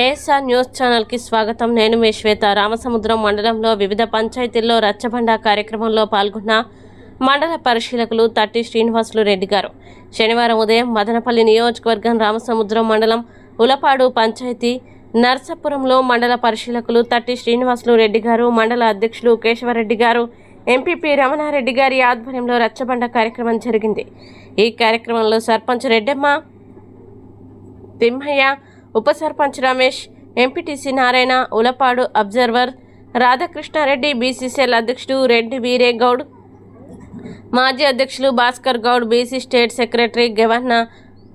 ASR news ఛానల్కి స్వాగతం. నేను మీ శ్వేత. రామసముద్రం మండలంలో వివిధ పంచాయతీల్లో రచ్చబండ కార్యక్రమంలో పాల్గొన్న మండల పరిశీలకులు తట్టి శ్రీనివాసులు రెడ్డి గారు. శనివారం ఉదయం మదనపల్లి నియోజకవర్గం రామసముద్రం మండలం ఉలపాడు పంచాయతీ నర్సాపురంలో మండల పరిశీలకులు తట్టి శ్రీనివాసులు రెడ్డి గారు మండల అధ్యక్షులు కేశవరెడ్డి గారు ఎంపీపీ రమణారెడ్డి గారి ఆధ్వర్యంలో రచ్చబండ కార్యక్రమం జరిగింది. ఈ కార్యక్రమంలో సర్పంచ్ రెడ్డమ్మ తిమ్మయ్య ఉప sarpanch Ramesh MPTC Narayana Ulapadu observer Radhakrishna Reddy BCCL అధ్యక్షుడు రెడ్డి వీరేగౌడ్ మాజీ అధ్యక్షులు Bhaskar Goud BC state secretary governor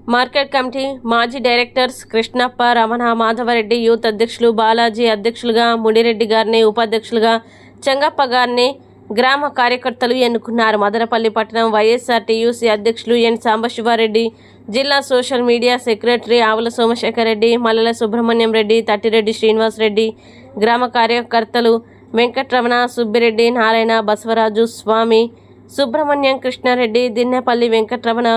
market committee మాజీ డైరెక్టర్స్ కృష్ణప్ప రమణ మాధవరెడ్డి యూత్ అధ్యక్షులు బాలాజీ అధ్యక్షులుగా ముడిరెడ్డి గారిని ఉపాధ్యక్షులుగా చెంగప్ప గారిని గ్రామ కార్యకర్తలు ఎన్నుకున్నారు. మదనపల్లి పట్టణం వైఎస్ఆర్టీయూసీ అధ్యక్షులు ఎన్. సాంబశివారెడ్డి జిల్లా సోషల్ మీడియా సెక్రటరీ ఆవుల సోమశేఖర్ రెడ్డి మల్లెల సుబ్రహ్మణ్యం రెడ్డి తట్టిరెడ్డి శ్రీనివాస్ రెడ్డి గ్రామ కార్యకర్తలు వెంకట్రమణ సుబ్బిరెడ్డి నారాయణ బసవరాజు స్వామి సుబ్రహ్మణ్యం కృష్ణారెడ్డి దిన్నెపల్లి వెంకట్రమణ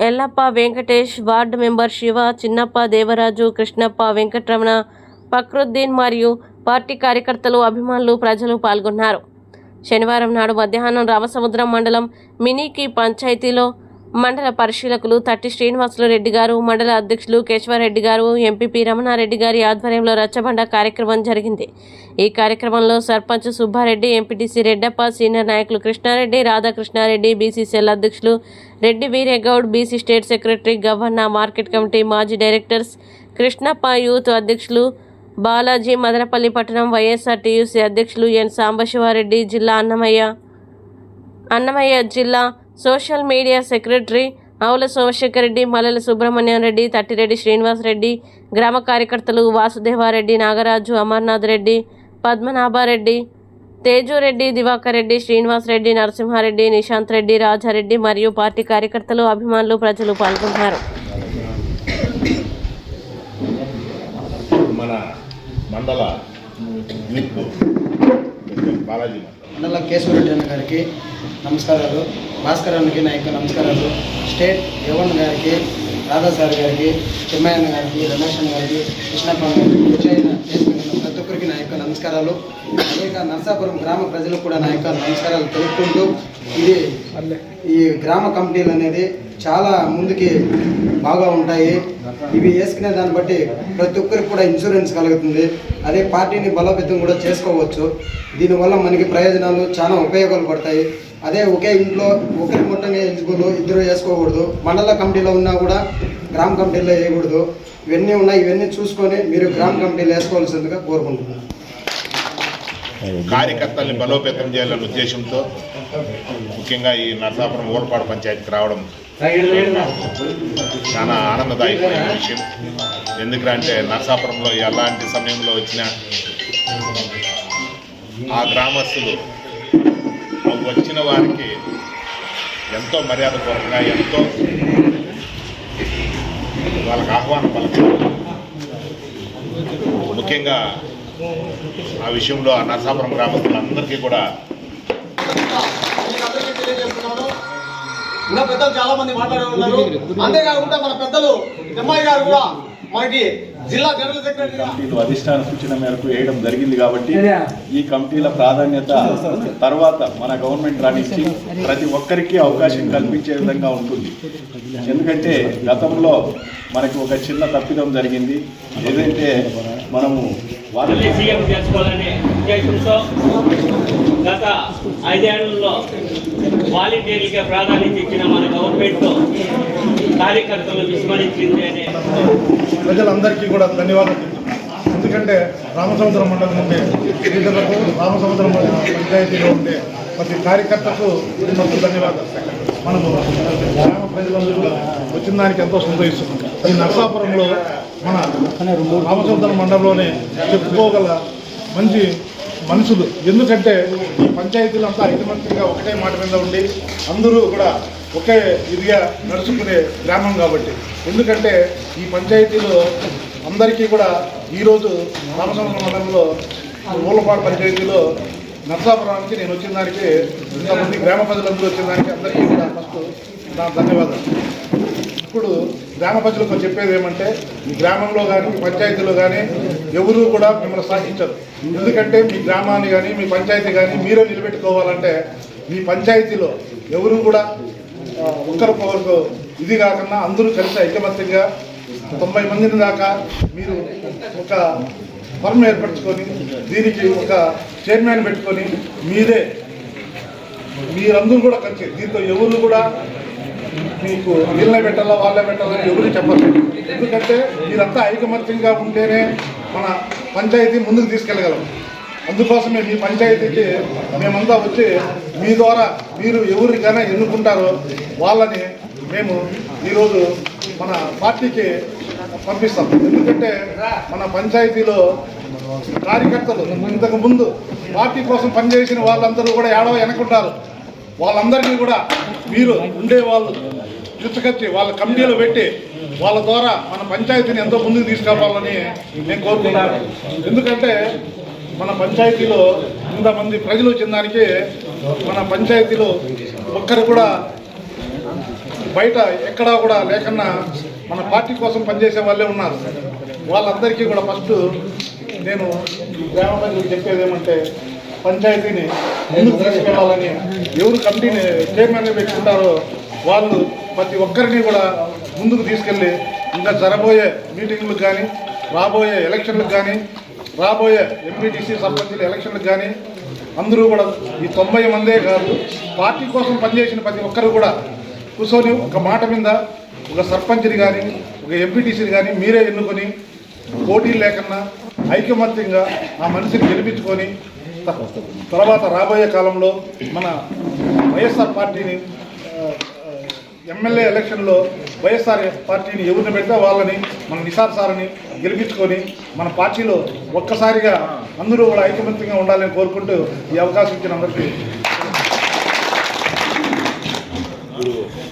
ఎల్లప్ప వెంకటేష్ వార్డు మెంబర్ శివ చిన్నప్ప దేవరాజు కృష్ణప్ప వెంకట్రమణ ఫక్రుద్దీన్ మరియు పార్టీ కార్యకర్తలు అభిమానులు ప్రజలు పాల్గొన్నారు. శనివారం నాడు మధ్యాహ్నం రామసముద్రం మండలం మినీకి పంచాయతీలో మండల పరిశీలకులు తట్టి శ్రీనివాసులు రెడ్డి గారు మండల అధ్యక్షులు కేశవారెడ్డి గారు ఎంపీపీ రమణారెడ్డి గారి ఆధ్వర్యంలో రచ్చబండ కార్యక్రమం జరిగింది. ఈ కార్యక్రమంలో సర్పంచ్ సుబ్బారెడ్డి ఎంపీటీసీ రెడ్డప్ప సీనియర్ నాయకులు కృష్ణారెడ్డి రాధాకృష్ణారెడ్డి బీసీసీఎల్ అధ్యక్షులు Reddy Veeregoud BC state secretary governor market committee మాజీ డైరెక్టర్స్ కృష్ణప్ప యూత్ అధ్యక్షులు బాలాజీ మదనపల్లి పట్టణం వైఎస్ఆర్టీయూసీ అధ్యక్షులు ఎన్ సాంబశివారెడ్డి జిల్లా అన్నమయ్య. అన్నమయ్య జిల్లా సోషల్ మీడియా సెక్రటరీ ఆవుల సోమశేఖర్ రెడ్డి మల్లెల సుబ్రహ్మణ్యం రెడ్డి తట్టిరెడ్డి శ్రీనివాస్ రెడ్డి గ్రామ కార్యకర్తలు వాసుదేవారెడ్డి నాగరాజు అమర్నాథ్ రెడ్డి పద్మనాభారెడ్డి తేజురెడ్డి దివాకర్ రెడ్డి శ్రీనివాస్ రెడ్డి నరసింహారెడ్డి నిశాంత్ రెడ్డి రాజారెడ్డి మరియు పార్టీ కార్యకర్తలు అభిమానులు ప్రజలు పాల్గొన్నారు. మన మండల విప్ బాలాజీ మండల. కేశవరెడ్డి అన్న గారికి నమస్కారాలు. భాస్కర్ అన్నకి నా యొక్క నమస్కారాలు. స్టేట్ యవన్ గారికి రాధా సార్ గారికి చిమ్మయ్యన్న గారికి రమేష్ అన్న గారికి కృష్ణప్ప గారికి విజయన్న ఒక్కరికి నా యొక్క నమస్కారాలు. అనేక నర్సాపురం గ్రామ ప్రజలకు కూడా నా యొక్క నమస్కారాలు తెలుపుకుంటూ ఇది ఈ గ్రామ కమిటీలు అనేది చాలా ముందుకి బాగా ఉంటాయి. ఇవి వేసుకునే దాన్ని బట్టి ప్రతి ఒక్కరికి కూడా ఇన్సూరెన్స్ కలుగుతుంది. అదే పార్టీని బలోపేతం కూడా చేసుకోవచ్చు. దీనివల్ల మనకి ప్రయోజనాలు చాలా ఉపయోగాలు పడతాయి. అదే ఒకే ఇంట్లో ఒకరి మొట్టమే ఎలిజిబుల్ ఇద్దరు వేసుకోకూడదు. మండల కమిటీలో ఉన్నా కూడా గ్రామ కమిటీలో వేయకూడదు. ఇవన్నీ ఉన్నాయి. ఇవన్నీ చూసుకొని మీరు గ్రామ కమిటీలో వేసుకోవాల్సిందిగా కోరుకుంటున్నాను. కార్యకర్తల్ని బలోపేతం చేయాలనే ఉద్దేశంతో ముఖ్యంగా ఈ నరసాపురం ఓలపాడు పంచాయతీకి రావడం చాలా ఆనందదాయకమైన విషయం. ఎందుకంటే నరసాపురంలో ఎలాంటి సమయంలో వచ్చిన ఆ గ్రామస్తులు వచ్చిన వారికి ఎంతో మర్యాదపూర్వకంగా ఎంతో వాళ్ళకి ఆహ్వానం పలకాలి. ముఖ్యంగా ఆ విషయంలో ఆ నరసాపురం గ్రామస్తులందరికీ కూడా అందరికీ ఇంకా పెద్దలు చాలా మంది మాట్లాడే ఉన్నారు అంతేకాకుండా మన పెద్దలు ఎమ్మాయి గారు కూడా మనకి జిల్లా జనరల్ సెక్రటరీగా కమిటీలు అధిష్టాన సూచన మేరకు వేయడం జరిగింది కాబట్టి ఈ కమిటీల ప్రాధాన్యత తర్వాత మన గవర్నమెంట్ రాణించి ప్రతి ఒక్కరికి అవకాశం కల్పించే విధంగా ఉంటుంది. ఎందుకంటే గతంలో మనకి ఒక చిన్న తప్పిదం జరిగింది. ఏదైతే మనము వాళ్ళ మళ్ళీ సీఎం చేసుకోవాలనే ఉద్దేశంతో గత ఐదేళ్ళలో వాలంటీర్లకే ప్రాధాన్యత ఇచ్చిన మన గవర్నమెంట్ కార్యకర్తలు విస్మరించింది అనే. ప్రజలందరికీ కూడా ధన్యవాదాలు చెప్తున్నాను. ఎందుకంటే రామసముద్రం మండలం నుండి లీడర్లకు రామసముద్రం పంచాయతీలో ఉండే ప్రతి కార్యకర్తకు మొత్తం ధన్యవాదాలు. మనము గ్రామ ప్రజలందరూ వచ్చిన దానికి ఎంతో సంతోషిస్తున్నాం. ఈ నర్సాపురంలో మన రామసముద్రం మండలంలోనే చెప్పుకోగల మంచి మనుషులు. ఎందుకంటే ఈ పంచాయతీలంతా ఐకమత్యంగా ఒకటే మాట మీద ఉండి అందరూ కూడా ఒకే ఇదిగా నడుచుకునే గ్రామం కాబట్టి. ఎందుకంటే ఈ పంచాయతీలో అందరికీ కూడా ఈరోజు రామసముద్రం మండలంలో మూలపాడు పంచాయతీలో నర్సాపురానికి నేను వచ్చిన దానికి ఇంతమంది గ్రామ ప్రజలందరూ వచ్చిన దానికి అందరికీ కూడా ఫస్ట్ నా ధన్యవాదాలు. ఇప్పుడు గ్రామ ప్రజలకు చెప్పేది ఏమంటే మీ గ్రామంలో కానీ మీ పంచాయతీలో కానీ ఎవరూ కూడా మిమ్మల్ని సాధించరు ఎందుకంటే మీ గ్రామాన్ని కానీ మీ పంచాయతీ కానీ మీరే నిలబెట్టుకోవాలంటే మీ పంచాయతీలో ఎవరు కూడా ఆ, ఒకరు ఇది కాకుండా అందరూ కలిసి ఐకమత్యంగా తొంభై మందిని దాకా మీరు ఒక ఫర్మ్ ఏర్పరచుకొని దీనికి ఒక చైర్మన్ పెట్టుకొని మీరే మీరందరూ కూడా కలిసి దీంతో ఎవరు కూడా మీకు వీళ్ళనే పెట్టాలా వాళ్ళే పెట్టాలని ఎవరు చెప్పరు. ఎందుకంటే మీరంతా ఐకమత్యంగా ఉంటేనే మన పంచాయతీ ముందుకు తీసుకెళ్ళగలం. అందుకోసమే మీ పంచాయతీకి మేమంతా వచ్చి మీ ద్వారా మీరు ఎవరికైనా ఎన్నుకుంటారో వాళ్ళని మేము ఈరోజు మన పార్టీకి పంపిస్తాం. ఎందుకంటే మన పంచాయతీలో కార్యకర్తలు ఇంతకు ముందు పార్టీ కోసం పనిచేసిన వాళ్ళందరూ కూడా ఏడవ వెనకుంటారు వాళ్ళందరినీ కూడా మీరు ఉండేవాళ్ళు తీసుకొచ్చి వాళ్ళ కమిటీలో పెట్టి వాళ్ళ ద్వారా మన పంచాయతీని ఎంతో ముందుకు తీసుకురావాలని నేను కోరుకుంటాను ఎందుకంటే మన పంచాయతీలో ఇంతమంది ప్రజలు వచ్చిన దానికి మన పంచాయతీలో ఒక్కరు కూడా బయట ఎక్కడా కూడా లేకున్నా మన పార్టీ కోసం పనిచేసే వాళ్ళే ఉన్నారు. వాళ్ళందరికీ కూడా ఫస్ట్ నేను గ్రామ ప్రజలకు చెప్పేది ఏమంటే పంచాయతీని ముందుకు తీసుకెళ్ళాలని ఎవరు కమిటీని చైర్మన్ పెట్టుకుంటారో వాళ్ళు ప్రతి ఒక్కరిని కూడా ముందుకు తీసుకెళ్ళి ఇంకా జరబోయే మీటింగ్లకు కానీ రాబోయే ఎలక్షన్లకు కానీ రాబోయే ఎంపీటీసీ సర్పంచుల ఎలక్షన్లకు కానీ అందరూ కూడా ఈ తొంభై మందే కాదు పార్టీ కోసం పనిచేసిన ప్రతి ఒక్కరు కూడా కూర్చొని ఒక మాట మీద ఒక సర్పంచ్ని కానీ ఒక ఎంపీటీసీని కానీ మీరే ఎన్నుకొని పోటీ లేకుండా ఐకమత్యంగా ఆ మనిషిని గెలిపించుకొని తర్వాత రాబోయే కాలంలో మన వైఎస్ఆర్ పార్టీని ఎమ్మెల్యే ఎలక్షన్లో వైఎస్ఆర్ పార్టీని ఎవరిని పెడితే వాళ్ళని మన సార్ని గెలిపించుకొని మన పార్టీలో ఒక్కసారిగా అందరూ కూడా ఐకమత్యంగా ఉండాలని కోరుకుంటూ ఈ అవకాశం ఇచ్చిన అందరికీ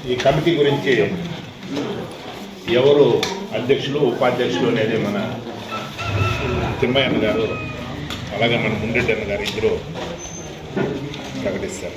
ఈ కమిటీ గురించి ఎవరు అధ్యక్షులు ఉపాధ్యక్షులు అనేది మన తిమ్మయ్యన్న గారు అలాగే మన ముండెడ్డి అన్న గారు ఇద్దరు ప్రకటిస్తారు.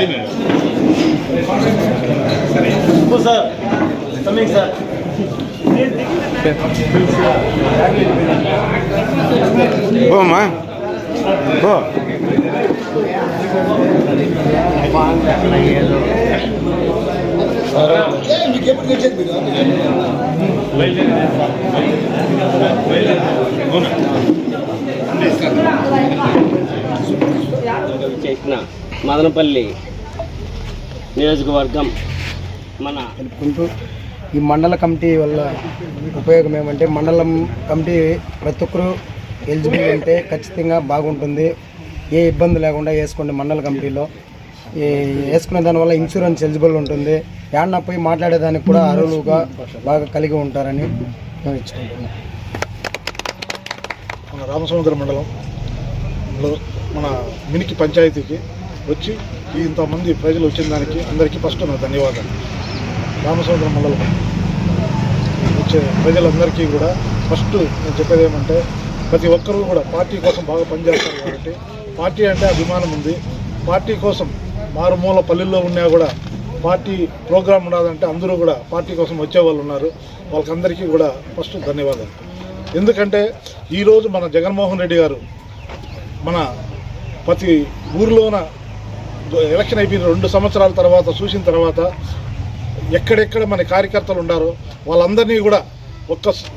అదేనా? లేయ్, తిమ్మయ్య. చెప్పు, టైం ఏంటి? పోమ్మా పో అవునా? చేసిన మదనపల్లి నియోజకవర్గం మన తెలుపుకుంటూ ఈ మండల కమిటీ వల్ల ఉపయోగం ఏమంటే మండలం కమిటీ ప్రతి ఒక్కరు ఎలిజిబుల్ ఉంటే ఖచ్చితంగా బాగుంటుంది. ఏ ఇబ్బంది లేకుండా వేసుకోండి మండల కమిటీలో. ఈ వేసుకునే దానివల్ల ఇన్సూరెన్స్ ఎలిజిబుల్ ఉంటుంది. యాడన పోయి మాట్లాడేదానికి కూడా అర్హులుగా బాగా కలిగి ఉంటారని మేము ఇచ్చుకుంటున్నాం మన రామసముద్రం మండలంలో మన మినికి పంచాయతీకి వచ్చి ఇంతమంది ప్రజలు వచ్చిన దానికి అందరికీ ఫస్ట్ నా ధన్యవాదాలు. రామసముద్రం మండలం వచ్చే ప్రజలందరికీ కూడా ఫస్ట్ నేను చెప్పేది ఏమంటే ప్రతి ఒక్కరూ కూడా పార్టీ కోసం బాగా పనిచేస్తారు కాబట్టి పార్టీ అంటే అభిమానం ఉంది. పార్టీ కోసం మారుమూల పల్లెల్లో ఉన్నా కూడా పార్టీ ప్రోగ్రాం ఉండాలంటే అందరూ కూడా పార్టీ కోసం వచ్చే వాళ్ళు ఉన్నారు. వాళ్ళకందరికీ కూడా ఫస్ట్ ధన్యవాదాలు. ఎందుకంటే ఈరోజు మన జగన్మోహన్ రెడ్డి గారు మన ప్రతి ఊరిలోన ఎలక్షన్ అయిపోయిన రెండు సంవత్సరాల తర్వాత చూసిన తర్వాత ఎక్కడెక్కడ మన కార్యకర్తలు ఉన్నారో వాళ్ళందరినీ కూడా ఒక్క స-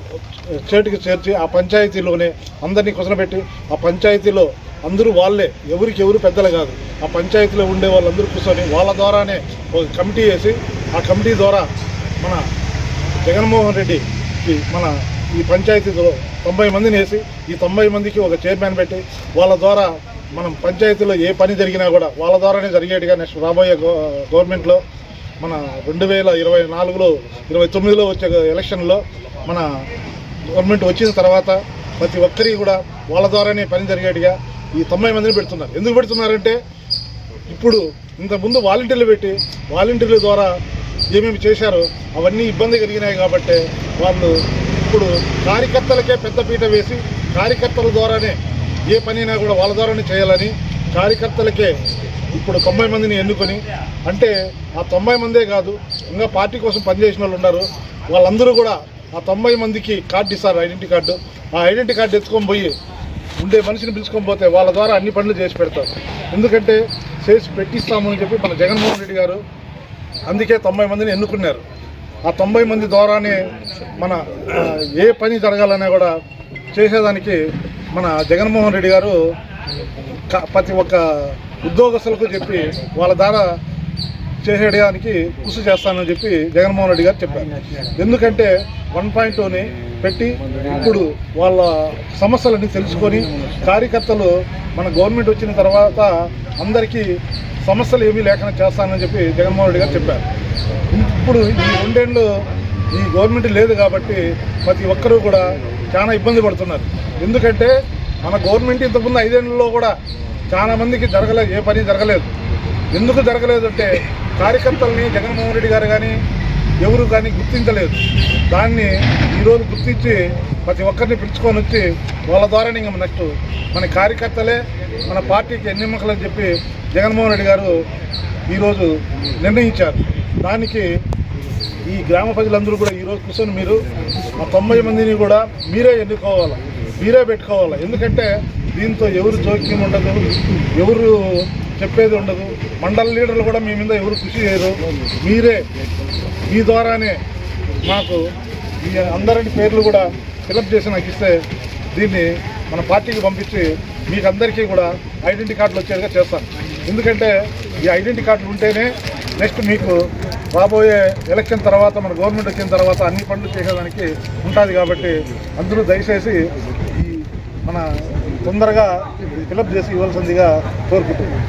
చేటికి చేర్చి ఆ పంచాయతీలోనే అందరినీ కుసనబెట్టి ఆ పంచాయతీలో అందరూ వాళ్ళే ఎవరికి ఎవరు పెద్దలు కాదు. ఆ పంచాయతీలో ఉండే వాళ్ళందరూ కూర్చొని వాళ్ళ ద్వారానే ఒక కమిటీ వేసి ఆ కమిటీ ద్వారా మన జగన్మోహన్ రెడ్డికి మన ఈ పంచాయతీలో తొంభై మందిని వేసి ఈ తొంభై మందికి ఒక చైర్మన్ పెట్టి వాళ్ళ ద్వారా మనం పంచాయతీలో ఏ పని జరిగినా కూడా వాళ్ళ ద్వారానే జరిగేట్టుగా నెక్స్ట్ రాబోయే గవర్నమెంట్లో మన రెండు వేల ఇరవై నాలుగులో ఇరవై తొమ్మిదిలో వచ్చే ఎలక్షన్లో మన గవర్నమెంట్ వచ్చిన తర్వాత ప్రతి ఒక్కరికి కూడా వాళ్ళ ద్వారానే పని జరిగేట్టుగా ఈ తొంభై మందిని పెడుతున్నారు. ఎందుకు పెడుతున్నారంటే ఇప్పుడు ఇంతకుముందు వాలంటీర్లు పెట్టి వాలంటీర్ల ద్వారా ఏమేమి చేశారో అవన్నీ ఇబ్బంది కలిగినాయి కాబట్టి వాళ్ళు ఇప్పుడు కార్యకర్తలకే పెద్దపీట వేసి కార్యకర్తల ద్వారానే ఏ పనైనా కూడా వాళ్ళ ద్వారానే చేయాలని కార్యకర్తలకే ఇప్పుడు తొంభై మందిని ఎన్నుకొని అంటే ఆ తొంభై మందే కాదు ఇంకా పార్టీ కోసం పనిచేసిన వాళ్ళు ఉన్నారు. వాళ్ళందరూ కూడా ఆ తొంభై మందికి కార్డు ఇస్తారు ఐడెంటిటీ కార్డు. ఆ ఐడెంటిటీ కార్డు ఎత్తుకొని పోయి ఉండే మనిషిని పిలుచుకొని పోతే వాళ్ళ ద్వారా అన్ని పనులు చేసి పెడతారు. ఎందుకంటే చేసి పెట్టిస్తామని చెప్పి మన జగన్మోహన్ రెడ్డి గారు అందుకే తొంభై మందిని ఎన్నుకున్నారు. ఆ తొంభై మంది ద్వారానే మన ఏ పని జరగాలన్నా కూడా చేసేదానికి మన జగన్మోహన్ రెడ్డి గారు క- ప్రతి ఒక్క ఉద్యోగస్తులకు చెప్పి వాళ్ళ ద్వారా చేసేయడానికి కృషి చేస్తానని చెప్పి జగన్మోహన్ రెడ్డి గారు చెప్పారు. ఎందుకంటే వన్ పాయింట్ టూని పెట్టి ఇప్పుడు వాళ్ళ సమస్యలన్నీ తెలుసుకొని కార్యకర్తలు మన గవర్నమెంట్ వచ్చిన తర్వాత అందరికీ సమస్యలు ఏమీ లేకుండా చేస్తానని చెప్పి జగన్మోహన్ రెడ్డి గారు చెప్పారు. ఇప్పుడు ఈ రెండేళ్ళు ఈ గవర్నమెంట్ లేదు కాబట్టి ప్రతి ఒక్కరూ కూడా చాలా ఇబ్బంది పడుతున్నారు. ఎందుకంటే మన గవర్నమెంట్ ఇంతకుముందు ఐదేళ్ళలో కూడా చాలా మందికి జరగలేదు ఏ పని జరగలేదు. ఎందుకు జరగలేదు అంటే కార్యకర్తల్ని జగన్మోహన్ రెడ్డి గారు కానీ ఎవరు కానీ గుర్తించలేదు. దాన్ని ఈరోజు గుర్తించి ప్రతి ఒక్కరిని పిలుచుకొని వచ్చి వాళ్ళ ద్వారానే ఇంకా నెక్స్ట్ మన కార్యకర్తలే మన పార్టీకి ఎన్నిమ్మకలని చెప్పి జగన్మోహన్ రెడ్డి గారు ఈరోజు నిర్ణయించారు. దానికి ఈ గ్రామ ప్రజలందరూ కూడా ఈరోజు కూర్చొని మీరు మా తొంభై మందిని కూడా మీరే ఎన్నుకోవాలి? మీరే పెట్టుకోవాలి? ఎందుకంటే దీంతో ఎవరు జోక్యం ఉండదు ఎవరు చెప్పేది ఉండదు. మండల లీడర్లు కూడా మీ మీద ఎవరు కృషి చేయరు. మీరే మీ ద్వారానే మాకు ఈ అందరి పేర్లు కూడా ఫిలప్ చేసి నాకు ఇస్తే దీన్ని మన పార్టీకి పంపించి మీకు అందరికీ కూడా ఐడెంటిటీ కార్డులు వచ్చేట్టుగా చేస్తాను. ఎందుకంటే ఈ ఐడెంటిటీ కార్డులు ఉంటేనే నెక్స్ట్ మీకు రాబోయే ఎలక్షన్ తర్వాత మన గవర్నమెంట్ వచ్చిన తర్వాత అన్ని పనులు చేసేదానికి ఉంటుంది కాబట్టి అందరూ దయచేసి ఈ మన తొందరగా ఫిలప్ చేసి ఇవ్వాల్సిందిగా కోరుకుంటున్నాను